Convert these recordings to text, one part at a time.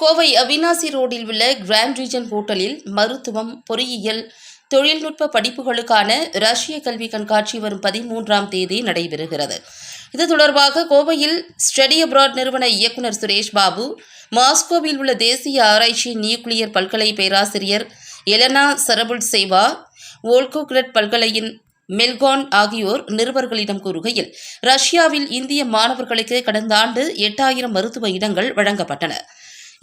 கோவை அவினாசி ரோடில் உள்ள grand region ஹோட்டலில் மருத்துவம் பொறியியல் தொழில்நுட்ப படிப்புகளுக்கான ரஷ்ய கல்வி கண்காட்சி வரும் பதிமூன்றாம் தேதி நடைபெறுகிறது. இது தொடர்பாக கோவையில் ஸ்டடி அப்ராட் நிறுவன இயக்குனர் சுரேஷ் பாபு மாஸ்கோவில் உள்ள தேசிய ஆராய்ச்சி நியூக்ளியர் பல்கலை பேராசிரியர் எலனா சரபுல் சேவா வோல்கோகிரட் பல்கலையின் மெல்கான் ஆகியோர் நிருபர்களிடம் கூறுகையில் ரஷ்யாவில் இந்திய மாணவர்களுக்கு கடந்த ஆண்டு எட்டாயிரம் மருத்துவ இடங்கள் வழங்கப்பட்டன.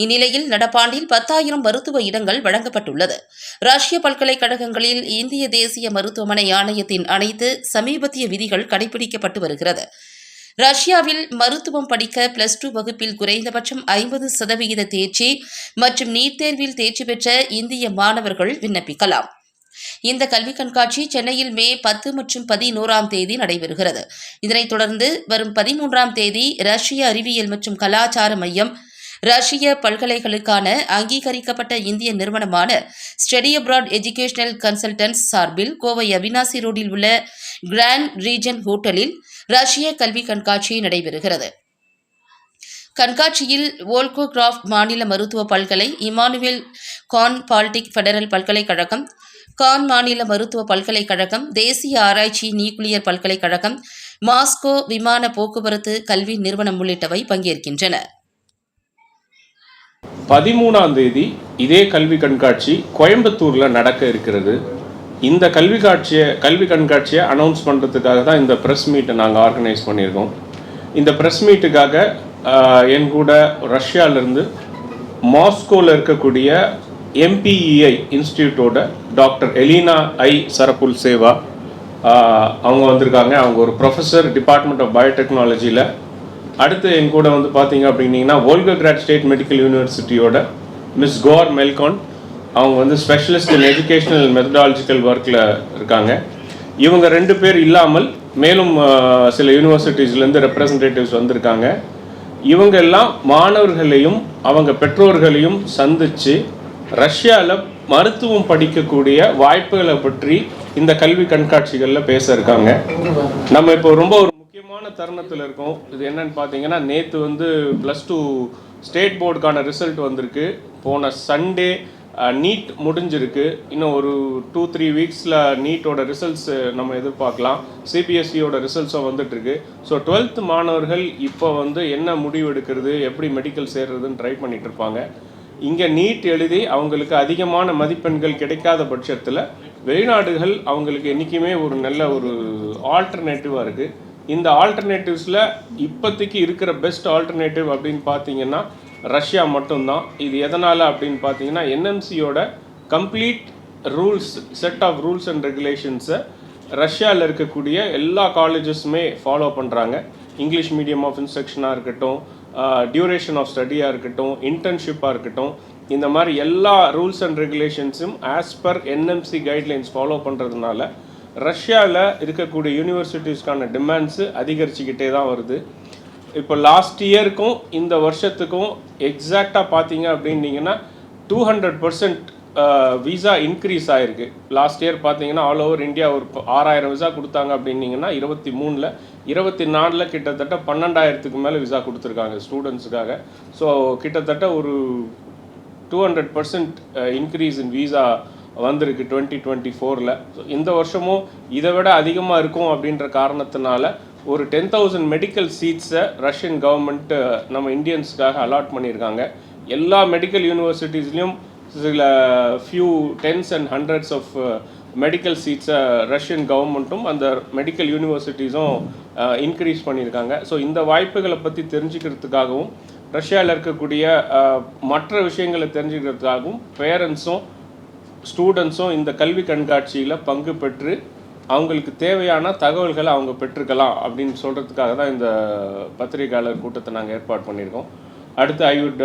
இந்நிலையில் நடப்பாண்டில் பத்தாயிரம் மருத்துவ இடங்கள் வழங்கப்பட்டுள்ளது. ரஷ்ய பல்கலைக்கழகங்களில் இந்திய தேசிய மருத்துவமனை ஆணையத்தின் அனைத்து சமீபத்திய விதிகள் கடைபிடிக்கப்பட்டு வருகிறது. ரஷ்யாவில் மருத்துவம் படிக்க பிளஸ் டூ வகுப்பில் குறைந்தபட்சம் ஐம்பது சதவிகித தேர்ச்சி மற்றும் நீட் தேர்வில் தேர்ச்சி பெற்ற இந்திய மாணவர்கள் விண்ணப்பிக்கலாம். இந்த கல்வி கண்காட்சி சென்னையில் மே பத்து மற்றும் பதினோராம் தேதி நடைபெறுகிறது. இதனைத் தொடர்ந்து வரும் பதிமூன்றாம் தேதி ரஷ்ய அறிவியல் மற்றும் கலாச்சார மையம் ரஷ்ய பல்கலைகளுக்கான அங்கீகரிக்கப்பட்ட இந்திய நிறுவனமான ஸ்டடி அப்ராட் எஜுகேஷனல் கன்சல்டன்ஸ் சார்பில் கோவை அவினாசி ரோடில் உள்ள கிராண்ட் ரீஜன் ஹோட்டலில் ரஷ்ய கல்வி கண்காட்சி நடைபெறுகிறது. கண்காட்சியில் வோல்கோகிராஃப்ட் மாநில மருத்துவ பல்கலை இமானுவேல் கான் பால்டிக் ஃபெடரல் பல்கலைக்கழகம் கான் மாநில மருத்துவ பல்கலைக்கழகம் தேசிய ஆராய்ச்சி நியூக்ளியர் பல்கலைக்கழகம் மாஸ்கோ விமான போக்குவரத்து கல்வி நிறுவனம் உள்ளிட்டவை பங்கேற்கின்றன. பதிமூணாம் தேதி இதே கல்வி கண்காட்சி கோயம்புத்தூரில் நடக்க இருக்கிறது. இந்த கல்வி காட்சியை கல்வி கண்காட்சியை அனௌன்ஸ் பண்ணுறதுக்காக தான் இந்த ப்ரெஸ் மீட்டை நாங்கள் ஆர்கனைஸ் பண்ணியிருக்கோம். இந்த ப்ரெஸ் மீட்டுக்காக என் கூட ரஷ்யாவிலேருந்து மாஸ்கோவில் இருக்கக்கூடிய எம்பிஇஐ இன்ஸ்டியூட்டோட டாக்டர் எலினா ஐ சரப்புல் சேவா அவங்க வந்திருக்காங்க. அவங்க ஒரு ப்ரொஃபஸர் டிபார்ட்மெண்ட் ஆஃப் பயோடெக்னாலஜியில் அடுத்து என் கூட வந்து பார்த்தீங்க அப்படின்னீங்கன்னா கிராட் ஸ்டேட் மெடிக்கல் யூனிவர்சிட்டியோட மிஸ் கோர் மெல்கான் அவங்க வந்து ஸ்பெஷலிஸ்ட் இன் எஜுகேஷனல் மெத்தடாலஜிக்கல் ஒர்க்கில் இருக்காங்க. இவங்க ரெண்டு பேர் இல்லாமல் மேலும் சில யூனிவர்சிட்டிஸ்லேருந்து ரெப்ரசன்டேட்டிவ்ஸ் வந்திருக்காங்க. இவங்க எல்லாம் மாணவர்களையும் அவங்க பெற்றோர்களையும் சந்தித்து ரஷ்யாவில் மருத்துவம் படிக்கக்கூடிய வாய்ப்புகளை பற்றி இந்த கல்வி கண்காட்சிகளில் பேச இருக்காங்க. நம்ம இப்போ ரொம்ப ஒரு முக்கியமான தருணத்தில் இருக்கோம். இது என்னன்னு பார்த்தீங்கன்னா நேற்று வந்து ப்ளஸ் டூ ஸ்டேட் போர்டுக்கான ரிசல்ட் வந்திருக்கு. போன சண்டே நீட் முடிஞ்சிருக்கு. இன்னும் ஒரு டூ த்ரீ வீக்ஸில் நீட்டோட ரிசல்ட்ஸ் நம்ம எதிர்பார்க்கலாம். சிபிஎஸ்சியோட ரிசல்ட்ஸும் வந்துட்டுருக்கு. ஸோ டுவெல்த் மாணவர்கள் இப்போ வந்து என்ன முடிவு எடுக்கிறது எப்படி மெடிக்கல் சேர்றதுன்னு ட்ரை பண்ணிட்டு இருப்பாங்க. இங்கே நீட் எழுதி அவங்களுக்கு அதிகமான மதிப்பெண்கள் கிடைக்காத பட்சத்தில் வெளிநாடுகள் அவங்களுக்கு என்றைக்குமே ஒரு நல்ல ஒரு ஆல்டர்னேட்டிவாக இருக்குது இந்த ஆல்டர்னேட்டிவ்ஸில் இப்போதைக்கு இருக்கிற பெஸ்ட் ஆல்டர்னேட்டிவ் அப்படின்னு பார்த்தீங்கன்னா ரஷ்யா மட்டும்தான். இது எதனால் அப்படின்னு பார்த்தீங்கன்னா என்எம்சியோட complete rules set of rules and ரெகுலேஷன்ஸை ரஷ்யாவில் இருக்கக்கூடிய எல்லா காலேஜஸுமே ஃபாலோ பண்ணுறாங்க இங்கிலீஷ் மீடியம் ஆஃப் இன்ஸ்ட்ரக்ஷனாக இருக்கட்டும் டியூரேஷன் ஆஃப் ஸ்டடியாக இருக்கட்டும் இன்டர்ன்ஷிப்பாக இருக்கட்டும் இந்த மாதிரி எல்லா rules and ரெகுலேஷன்ஸும் as per NMC guidelines follow பண்ணுறதுனால ரஷ்யாவில் இருக்கக்கூடிய யூனிவர்சிட்டிஸ்க்கான டிமாண்ட்ஸு அதிகரிச்சுக்கிட்டே தான் வருது. இப்போ லாஸ்ட் இயருக்கும் இந்த வருஷத்துக்கும் எக்ஸாக்டாக பார்த்தீங்க அப்படின்னீங்கன்னா two hundred percent visa increase ஆயிருக்கு. லாஸ்ட் இயர் பார்த்தீங்கன்னா ஆல் ஓவர் இந்தியா ஒரு ஆறாயிரம் விசா கொடுத்தாங்க அப்படின்னீங்கன்னா இருபத்தி மூணில் இருபத்தி நாலில் கிட்டத்தட்ட பன்னெண்டாயிரத்துக்கு மேலே விசா கொடுத்துருக்காங்க ஸ்டூடெண்ட்ஸுக்காக ஸோ கிட்டத்தட்ட ஒரு two hundred percent increase in visa வந்திருக்கு டுவெண்ட்டி டுவெண்ட்டி ஃபோரில் ஸோ இந்த வருஷமும் இதை விட அதிகமாக இருக்கும் அப்படின்ற காரணத்தினால ஒரு டென் தௌசண்ட் மெடிக்கல் சீட்ஸை ரஷ்யன் கவர்மெண்ட்டு நம்ம இந்தியன்ஸ்க்காக அலாட் பண்ணியிருக்காங்க. எல்லா மெடிக்கல் யூனிவர்சிட்டிஸ்லேயும் சில few tens and hundreds of medical சீட்ஸை Russian கவர்மெண்ட்டும் அந்த மெடிக்கல் யூனிவர்சிட்டிஸும் இன்க்ரீஸ் பண்ணியிருக்காங்க. ஸோ இந்த வாய்ப்புகளை பற்றி தெரிஞ்சுக்கிறதுக்காகவும் ரஷ்யாவில் இருக்கக்கூடிய மற்ற விஷயங்களை தெரிஞ்சுக்கிறதுக்காகவும் பேரண்ட்ஸும் ஸ்டூடெண்ட்ஸும் இந்த கல்வி கண்காட்சியில் பங்கு பெற்று அவங்களுக்கு தேவையான தகவல்களை அவங்க பெற்றுக்கலாம் அப்படின்னு சொல்கிறதுக்காக தான் இந்த பத்திரிகையாளர் கூட்டத்தை நாங்கள் ஏற்பாடு பண்ணியிருக்கோம். அடுத்து ஐ வுட்